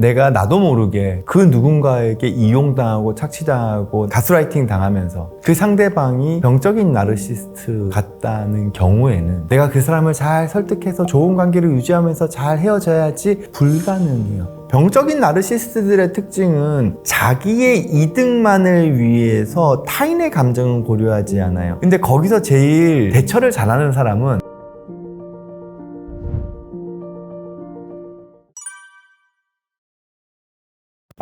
내가 나도 모르게 그 누군가에게 이용당하고 착취당하고 가스라이팅 당하면서 그 상대방이 병적인 나르시스트 같다는 경우에는 내가 그 사람을 잘 설득해서 좋은 관계를 유지하면서 잘 헤어져야지 불가능해요. 병적인 나르시스트들의 특징은 자기의 이득만을 위해서 타인의 감정은 고려하지 않아요. 근데 거기서 제일 대처를 잘하는 사람은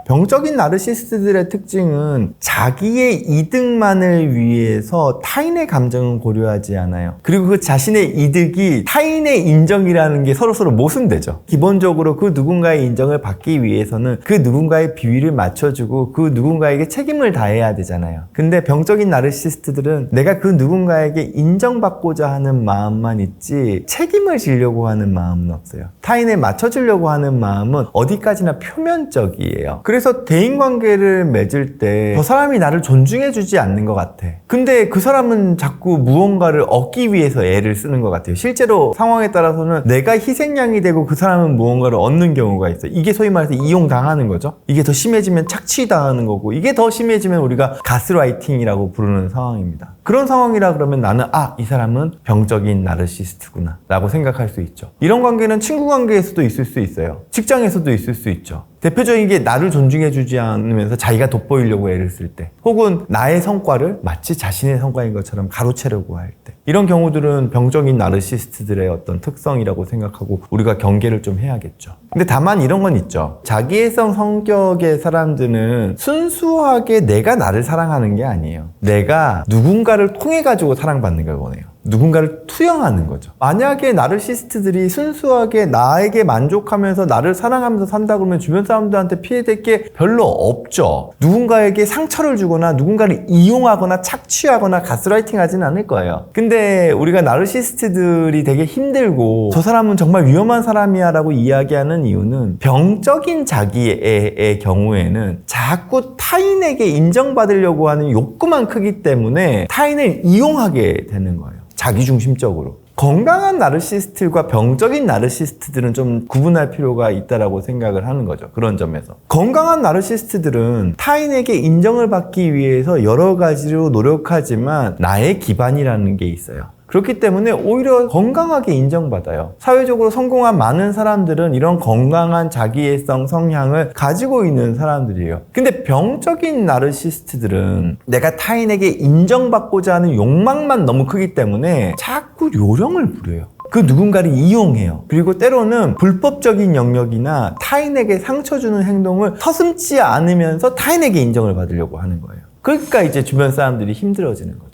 병적인 나르시스트들의 특징은 자기의 이득만을 위해서 타인의 감정은 고려하지 않아요. 그리고 그 자신의 이득이 타인의 인정이라는 게 서로서로 모순되죠. 기본적으로 그 누군가의 인정을 받기 위해서는 그 누군가의 비위를 맞춰주고 그 누군가에게 책임을 다해야 되잖아요. 근데 병적인 나르시스트들은 내가 그 누군가에게 인정받고자 하는 마음만 있지 책임을 지려고 하는 마음은 없어요. 타인에 맞춰주려고 하는 마음은 어디까지나 표면적이에요. 그래서 대인 관계를 맺을 때 저 사람이 나를 존중해주지 않는 것 같아. 근데 그 사람은 자꾸 무언가를 얻기 위해서 애를 쓰는 것 같아요. 실제로 상황에 따라서는 내가 희생양이 되고 그 사람은 무언가를 얻는 경우가 있어요. 이게 소위 말해서 이용당하는 거죠. 이게 더 심해지면 착취당하는 거고 이게 더 심해지면 우리가 가스라이팅이라고 부르는 상황입니다. 그런 상황이라 그러면 나는 아, 이 사람은 병적인 나르시스트구나 라고 생각할 수 있죠. 이런 관계는 친구 관계에서도 있을 수 있어요. 직장에서도 있을 수 있죠. 대표적인 게 나를 존중해주지 않으면서 자기가 돋보이려고 애를 쓸 때, 혹은 나의 성과를 마치 자신의 성과인 것처럼 가로채려고 할 때, 이런 경우들은 병적인 나르시스트들의 어떤 특성이라고 생각하고 우리가 경계를 좀 해야겠죠. 근데 다만 이런 건 있죠. 자기애성 성격의 사람들은 순수하게 내가 나를 사랑하는 게 아니에요. 내가 누군가를 통해 가지고 사랑받는 걸 원해요. 누군가를 투영하는 거죠. 만약에 나르시스트들이 순수하게 나에게 만족하면서 나를 사랑하면서 산다 그러면 주변 사람들한테 피해될 게 별로 없죠. 누군가에게 상처를 주거나 누군가를 이용하거나 착취하거나 가스라이팅 하지는 않을 거예요. 근데 우리가 나르시스트들이 되게 힘들고 저 사람은 정말 위험한 사람이야 라고 이야기하는 이유는 병적인 자기의 경우에는 자꾸 타인에게 인정받으려고 하는 욕구만 크기 때문에 타인을 이용하게 되는 거예요. 자기중심적으로. 건강한 나르시스트과 병적인 나르시스트들은 좀 구분할 필요가 있다라고 생각을 하는 거죠. 그런 점에서. 건강한 나르시스트들은 타인에게 인정을 받기 위해서 여러 가지로 노력하지만 나의 기반이라는 게 있어요. 그렇기 때문에 오히려 건강하게 인정받아요. 사회적으로 성공한 많은 사람들은 이런 건강한 자기애성 성향을 가지고 있는 사람들이에요. 근데 병적인 나르시스트들은 내가 타인에게 인정받고자 하는 욕망만 너무 크기 때문에 자꾸 요령을 부려요. 그 누군가를 이용해요. 그리고 때로는 불법적인 영역이나 타인에게 상처 주는 행동을 서슴지 않으면서 타인에게 인정을 받으려고 하는 거예요. 그러니까 이제 주변 사람들이 힘들어지는 거죠.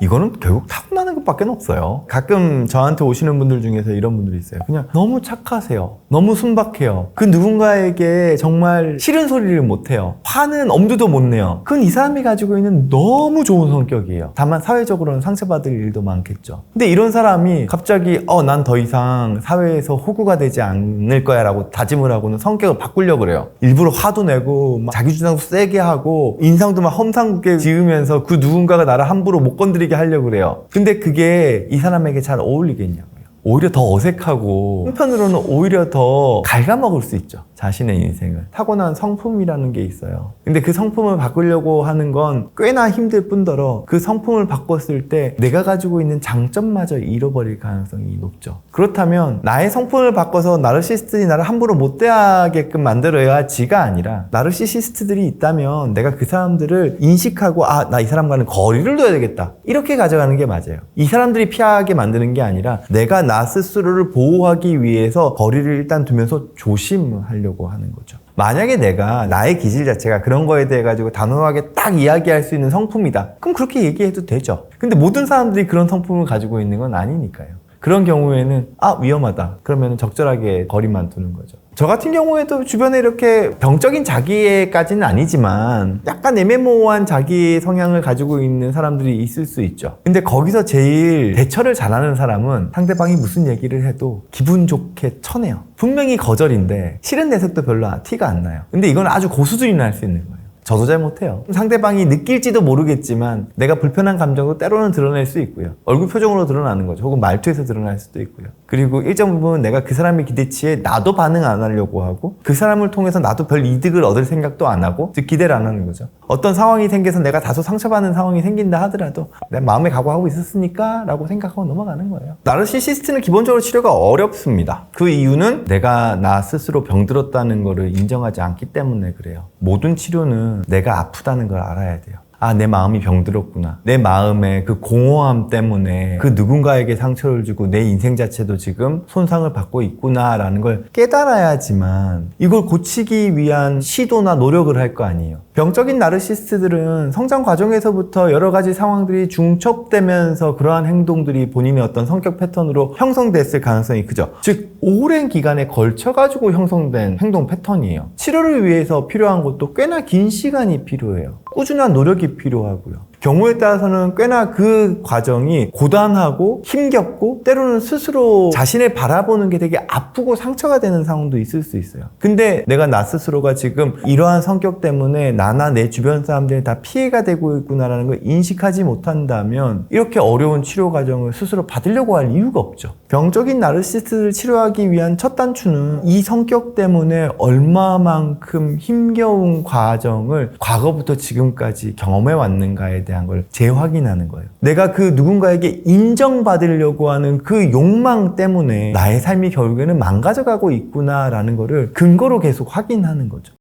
이거는 결국 타고나는 것밖에 없어요. 가끔 저한테 오시는 분들 중에서 이런 분들이 있어요. 그냥 너무 착하세요. 너무 순박해요. 그 누군가에게 정말 싫은 소리를 못해요. 화는 엄두도 못 내요. 그건 이 사람이 가지고 있는 너무 좋은 성격이에요. 다만 사회적으로는 상처받을 일도 많겠죠. 근데 이런 사람이 갑자기 어, 난 더 이상 사회에서 호구가 되지 않을 거야 라고 다짐을 하고는 성격을 바꾸려고 그래요. 일부러 화도 내고 막 자기 주장도 세게 하고 인상도 막 험상궂게 지으면서 그 누군가가 나를 함부로 못 건드리 게 하려고 그래요. 근데 그게 이 사람에게 잘 어울리겠냐고요. 오히려 더 어색하고 한편으로는 오히려 더 갉아먹을 수 있죠. 자신의 인생을. 타고난 성품이라는 게 있어요. 근데 그 성품을 바꾸려고 하는 건 꽤나 힘들 뿐더러 그 성품을 바꿨을 때 내가 가지고 있는 장점마저 잃어버릴 가능성이 높죠. 그렇다면 나의 성품을 바꿔서 나르시스트들이 나를 함부로 못 대하게끔 만들어야 지가 아니라 나르시시스트들이 있다면 내가 그 사람들을 인식하고 아, 나 이 사람과는 거리를 둬야 되겠다. 이렇게 가져가는 게 맞아요. 이 사람들이 피하게 만드는 게 아니라 내가 나 스스로를 보호하기 위해서 거리를 일단 두면서 조심하려고 하는 거죠. 만약에 내가 나의 기질 자체가 그런 거에 대해 가지고 단호하게 딱 이야기할 수 있는 성품이다. 그럼 그렇게 얘기해도 되죠. 근데 모든 사람들이 그런 성품을 가지고 있는 건 아니니까요. 그런 경우에는 아 위험하다. 그러면 적절하게 거리만 두는 거죠. 저 같은 경우에도 주변에 이렇게 병적인 자기애까지는 아니지만 약간 애매모호한 자기 성향을 가지고 있는 사람들이 있을 수 있죠. 근데 거기서 제일 대처를 잘하는 사람은 상대방이 무슨 얘기를 해도 기분 좋게 쳐내요. 분명히 거절인데 싫은 내색도 별로 티가 안 나요. 근데 이건 아주 고수준이나 할수 있는 거예요. 저도 잘 못해요. 상대방이 느낄지도 모르겠지만 내가 불편한 감정도 때로는 드러낼 수 있고요. 얼굴 표정으로 드러나는 거죠. 혹은 말투에서 드러날 수도 있고요. 그리고 일정 부분 내가 그 사람의 기대치에 나도 반응 안 하려고 하고 그 사람을 통해서 나도 별 이득을 얻을 생각도 안 하고 즉 기대를 안 하는 거죠. 어떤 상황이 생겨서 내가 다소 상처받는 상황이 생긴다 하더라도 내 마음에 각오하고 있었으니까 라고 생각하고 넘어가는 거예요. 나르시시스트는 기본적으로 치료가 어렵습니다. 그 이유는 내가 나 스스로 병들었다는 거를 인정하지 않기 때문에 그래요. 모든 치료는 내가 아프다는 걸 알아야 돼요. 아, 내 마음이 병들었구나. 내 마음의 그 공허함 때문에 그 누군가에게 상처를 주고 내 인생 자체도 지금 손상을 받고 있구나라는 걸 깨달아야지만 이걸 고치기 위한 시도나 노력을 할 거 아니에요. 병적인 나르시스트들은 성장 과정에서부터 여러 가지 상황들이 중첩되면서 그러한 행동들이 본인의 어떤 성격 패턴으로 형성됐을 가능성이 크죠. 즉, 오랜 기간에 걸쳐가지고 형성된 행동 패턴이에요. 치료를 위해서 필요한 것도 꽤나 긴 시간이 필요해요. 꾸준한 노력이 필요하고요. 경우에 따라서는 꽤나 그 과정이 고단하고 힘겹고 때로는 스스로 자신을 바라보는 게 되게 아프고 상처가 되는 상황도 있을 수 있어요. 근데 내가 나 스스로가 지금 이러한 성격 때문에 나나 내 주변 사람들이 다 피해가 되고 있구나라는 걸 인식하지 못한다면 이렇게 어려운 치료 과정을 스스로 받으려고 할 이유가 없죠. 병적인 나르시스트를 치료하기 위한 첫 단추는 이 성격 때문에 얼마만큼 힘겨운 과정을 과거부터 지금까지 경험해 왔는가에 대한 걸 재확인하는 거예요. 내가 그 누군가에게 인정받으려고 하는 그 욕망 때문에 나의 삶이 결국에는 망가져가고 있구나라는 거를 근거로 계속 확인하는 거죠.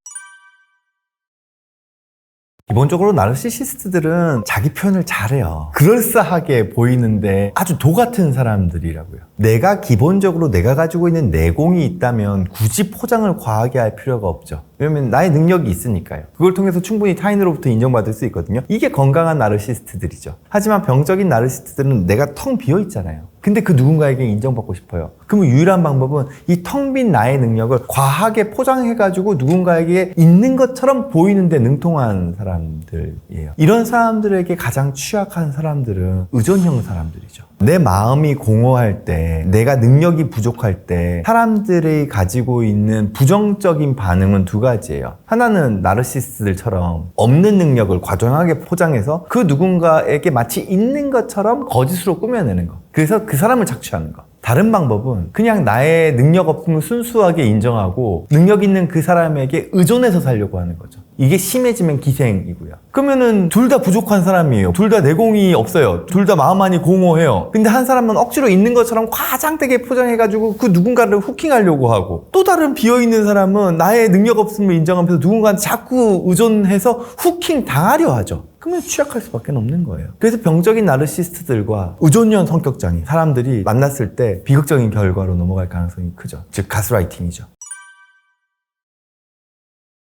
기본적으로 나르시시스트들은 자기 표현을 잘해요. 그럴싸하게 보이는데 아주 도 같은 사람들이라고요. 내가 기본적으로 내가 가지고 있는 내공이 있다면 굳이 포장을 과하게 할 필요가 없죠. 왜냐면 나의 능력이 있으니까요. 그걸 통해서 충분히 타인으로부터 인정받을 수 있거든요. 이게 건강한 나르시스트들이죠. 하지만 병적인 나르시스트들은 내가 텅 비어 있잖아요. 근데 그 누군가에게 인정받고 싶어요. 그러면 유일한 방법은 이 텅 빈 나의 능력을 과하게 포장해가지고 누군가에게 있는 것처럼 보이는데 능통한 사람들이에요. 이런 사람들에게 가장 취약한 사람들은 의존형 사람들이죠. 내 마음이 공허할 때, 내가 능력이 부족할 때, 사람들이 가지고 있는 부정적인 반응은 두 가지예요. 하나는 나르시스트들처럼 없는 능력을 과정하게 포장해서 그 누군가에게 마치 있는 것처럼 거짓으로 꾸며내는 거. 그래서 그 사람을 착취하는 거. 다른 방법은 그냥 나의 능력 없음을 순수하게 인정하고 능력 있는 그 사람에게 의존해서 살려고 하는 거죠. 이게 심해지면 기생이고요. 그러면은 둘 다 부족한 사람이에요. 둘 다 내공이 없어요. 둘 다 마음만이 공허해요. 근데 한 사람은 억지로 있는 것처럼 과장되게 포장해가지고 그 누군가를 후킹하려고 하고 또 다른 비어있는 사람은 나의 능력 없음을 인정하면서 누군가한테 자꾸 의존해서 후킹 당하려 하죠. 그러면 취약할 수밖에 없는 거예요. 그래서 병적인 나르시스트들과 의존형 성격장애 사람들이 만났을 때 비극적인 결과로 넘어갈 가능성이 크죠. 즉 가스라이팅이죠.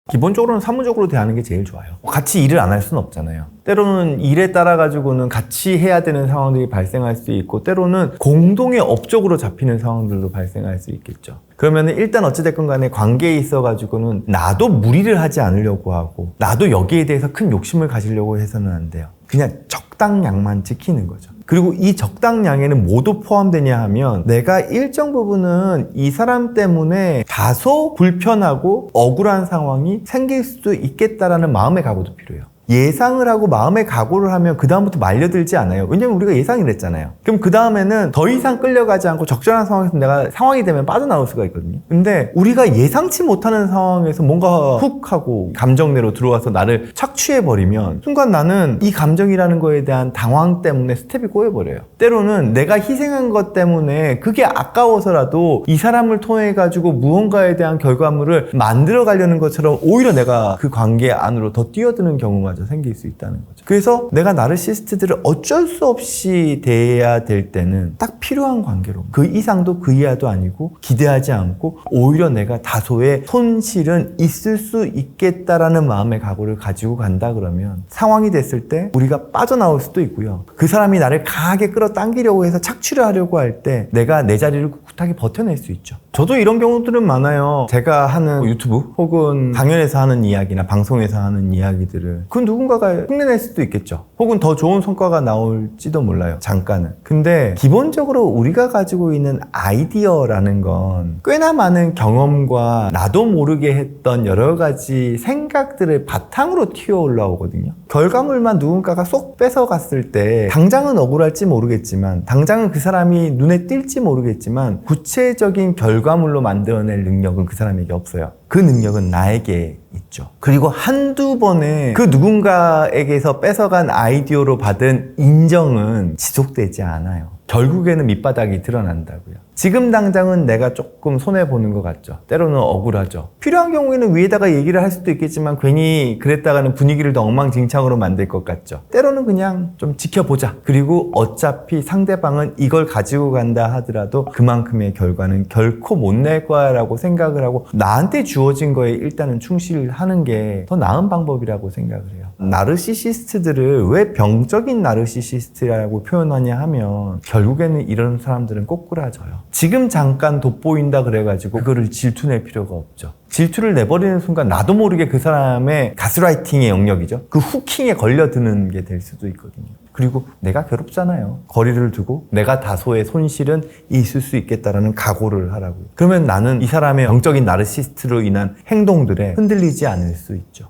기본적으로는 사무적으로 대하는 게 제일 좋아요. 같이 일을 안 할 수는 없잖아요. 때로는 일에 따라 가지고는 같이 해야 되는 상황들이 발생할 수 있고 때로는 공동의 업적으로 잡히는 상황들도 발생할 수 있겠죠. 그러면 일단 어찌됐건 간에 관계에 있어 가지고는 나도 무리를 하지 않으려고 하고 나도 여기에 대해서 큰 욕심을 가지려고 해서는 안 돼요. 그냥 적당량만 지키는 거죠. 그리고 이 적당량에는 모두 포함되냐 하면 내가 일정 부분은 이 사람 때문에 다소 불편하고 억울한 상황이 생길 수도 있겠다라는 마음의 각오도 필요해요. 예상을 하고 마음의 각오를 하면 그다음부터 말려들지 않아요. 왜냐면 우리가 예상을 했잖아요. 그럼 그다음에는 더 이상 끌려가지 않고 적절한 상황에서 내가 상황이 되면 빠져나올 수가 있거든요. 근데 우리가 예상치 못하는 상황에서 뭔가 훅 하고 감정내로 들어와서 나를 착취해버리면 순간 나는 이 감정이라는 거에 대한 당황 때문에 스텝이 꼬여버려요. 때로는 내가 희생한 것 때문에 그게 아까워서라도 이 사람을 통해 가지고 무언가에 대한 결과물을 만들어 가려는 것처럼 오히려 내가 그 관계 안으로 더 뛰어드는 경우가 생길 수 있다는 거죠. 그래서 내가 나르시스트들을 어쩔 수 없이 대해야 될 때는 딱 필요한 관계로 그 이상도 그 이하도 아니고 기대하지 않고 오히려 내가 다소의 손실은 있을 수 있겠다라는 마음의 각오를 가지고 간다 그러면 상황이 됐을 때 우리가 빠져나올 수도 있고요. 그 사람이 나를 강하게 끌어당기려고 해서 착취를 하려고 할 때 내가 내 자리를 꿋꿋하게 버텨낼 수 있죠. 저도 이런 경우들은 많아요. 제가 하는 유튜브 혹은 강연에서 하는 이야기나 방송에서 하는 이야기들을 그 누군가가 흉내낼 수도 있겠죠. 혹은 더 좋은 성과가 나올지도 몰라요. 잠깐은. 근데 기본적으로 우리가 가지고 있는 아이디어라는 건 꽤나 많은 경험과 나도 모르게 했던 여러 가지 생각들을 바탕으로 튀어 올라오거든요. 결과물만 누군가가 쏙 뺏어갔을 때 당장은 억울할지 모르겠지만 당장은 그 사람이 눈에 띌지 모르겠지만 구체적인 결과 물로 만들어낼 능력은 그 사람에게 없어요. 그 능력은 나에게 있죠. 그리고 한두 번에 그 누군가에게서 뺏어간 아이디어로 받은 인정은 지속되지 않아요. 결국에는 밑바닥이 드러난다고요. 지금 당장은 내가 조금 손해보는 것 같죠. 때로는 억울하죠. 필요한 경우에는 위에다가 얘기를 할 수도 있겠지만 괜히 그랬다가는 분위기를 더 엉망진창으로 만들 것 같죠. 때로는 그냥 좀 지켜보자. 그리고 어차피 상대방은 이걸 가지고 간다 하더라도 그만큼의 결과는 결코 못 낼 거야 라고 생각을 하고 나한테 주어진 거에 일단은 충실하는 게 더 나은 방법이라고 생각을 해요. 나르시시스트들을 왜 병적인 나르시시스트라고 표현하냐 하면 결국에는 이런 사람들은 꼬꾸라져요. 지금 잠깐 돋보인다 그래가지고 그거를 질투낼 필요가 없죠. 질투를 내버리는 순간 나도 모르게 그 사람의 가스라이팅의 영역이죠. 그 후킹에 걸려드는 게 될 수도 있거든요. 그리고 내가 괴롭잖아요. 거리를 두고 내가 다소의 손실은 있을 수 있겠다라는 각오를 하라고요. 그러면 나는 이 사람의 영적인 나르시스트로 인한 행동들에 흔들리지 않을 수 있죠.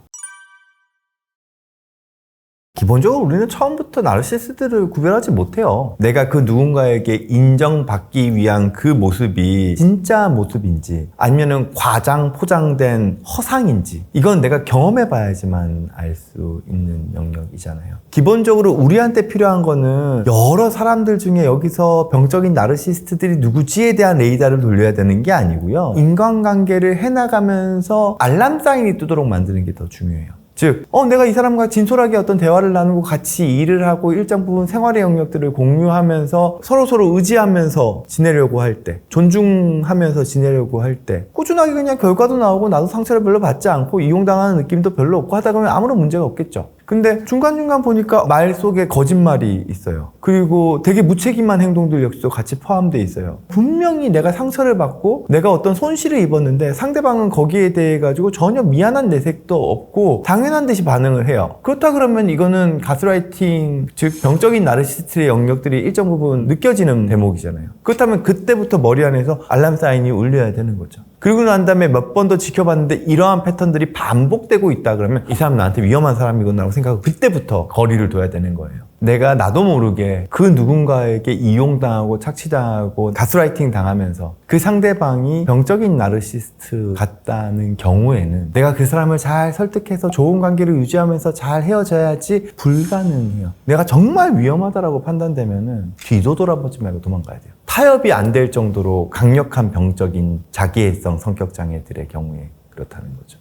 기본적으로 우리는 처음부터 나르시스트를 구별하지 못해요. 내가 그 누군가에게 인정받기 위한 그 모습이 진짜 모습인지 아니면은 과장 포장된 허상인지 이건 내가 경험해 봐야지만 알 수 있는 영역이잖아요. 기본적으로 우리한테 필요한 거는 여러 사람들 중에 여기서 병적인 나르시스트들이 누구지에 대한 레이더를 돌려야 되는 게 아니고요. 인간관계를 해나가면서 알람 사인이 뜨도록 만드는 게 더 중요해요. 즉, 어, 내가 이 사람과 진솔하게 어떤 대화를 나누고 같이 일을 하고 일정 부분 생활의 영역들을 공유하면서 서로서로 의지하면서 지내려고 할 때, 존중하면서 지내려고 할 때, 꾸준하게 그냥 결과도 나오고 나도 상처를 별로 받지 않고 이용당하는 느낌도 별로 없고 하다 보면 아무런 문제가 없겠죠. 근데 중간중간 보니까 말 속에 거짓말이 있어요. 그리고 되게 무책임한 행동들 역시도 같이 포함되어 있어요. 분명히 내가 상처를 받고 내가 어떤 손실을 입었는데 상대방은 거기에 대해 가지고 전혀 미안한 내색도 없고 당연한 듯이 반응을 해요. 그렇다 그러면 이거는 가스라이팅, 즉 병적인 나르시스트의 영역들이 일정 부분 느껴지는 대목이잖아요. 그렇다면 그때부터 머리 안에서 알람 사인이 울려야 되는 거죠. 그리고 난 다음에 몇 번 더 지켜봤는데 이러한 패턴들이 반복되고 있다 그러면 이 사람 나한테 위험한 사람이구나라고 생각하고 그때부터 거리를 둬야 되는 거예요. 내가 나도 모르게 그 누군가에게 이용당하고 착취당하고 가스라이팅 당하면서 그 상대방이 병적인 나르시스트 같다는 경우에는 내가 그 사람을 잘 설득해서 좋은 관계를 유지하면서 잘 헤어져야지 불가능해요. 내가 정말 위험하다라고 판단되면은 뒤도 돌아보지 말고 도망가야 돼요. 타협이 안 될 정도로 강력한 병적인 자기애성 성격 장애들의 경우에 그렇다는 거죠.